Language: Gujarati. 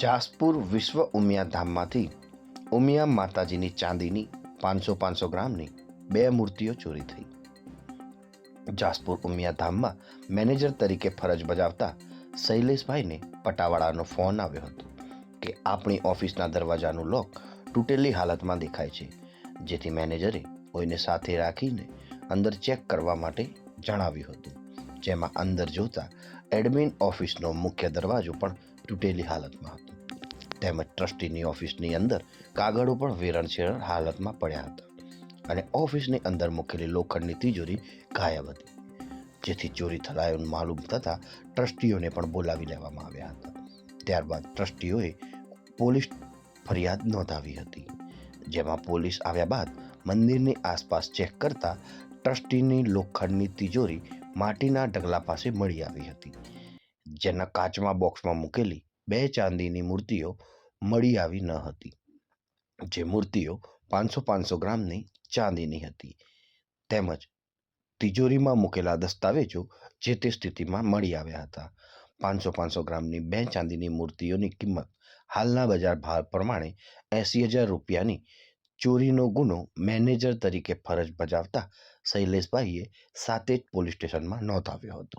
જાસપુર વિશ્વ ઉમિયા ધામમાંથી ઉમિયા માતાજીની ચાંદીની પાંચસો પાંચસો ગ્રામની બે મૂર્તિઓ ચોરી થઈ. જાસપુર ઉમિયા ધામમાં મેનેજર તરીકે ફરજ બજાવતા શૈલેષભાઈને પટાવાળાનો ફોન આવ્યો હતો કે આપણી ઓફિસના દરવાજાનું લોક તૂટેલી હાલતમાં દેખાય છે, જેથી મેનેજરે કોઈને સાથે રાખીને અંદર ચેક કરવા માટે જણાવ્યું હતું. જેમાં અંદર જોતા એડમિન ઓફિસનો મુખ્ય દરવાજો પણ તૂટેલી હાલતમાં હતો. તેમજ ટ્રસ્ટીની ઓફિસની અંદર કાગળો પણ વેરણછેરણ હાલતમાં પડ્યા હતા અને ઓફિસની અંદર મૂકેલી લોખંડની તિજોરી ગાયબ હતી. જેથી ચોરી થલાયું માલુમ થતાં ટ્રસ્ટીઓને પણ બોલાવી લેવામાં આવ્યા હતા. ત્યારબાદ ટ્રસ્ટીઓએ પોલીસ ફરિયાદ નોંધાવી હતી. જેમાં પોલીસ આવ્યા બાદ મંદિરની આસપાસ ચેક કરતા ટ્રસ્ટીની લોખંડની તિજોરી માટીના ઢગલા પાસે મળી આવી હતી. જેના કાચમાં બોક્સમાં મૂકેલી બે ચાંદીની મૂર્તિઓ મળી આવી ન હતી. જે મૂર્તિઓ પાંચસો પાંચસો ગ્રામની ચાંદીની હતી. તેમજ તિજોરીમાં મૂકેલા દસ્તાવેજો જે તે સ્થિતિમાં મળી આવ્યા હતા. પાંચસો પાંચસો ગ્રામની બે ચાંદીની મૂર્તિઓની કિંમત હાલના બજાર ભાવ પ્રમાણે એંસી હજાર રૂપિયાની ચોરીનો ગુનો મેનેજર તરીકે ફરજ બજાવતા શૈલેષભાઈએ સાતે જ પોલીસ સ્ટેશનમાં નોંધાવ્યો હતો.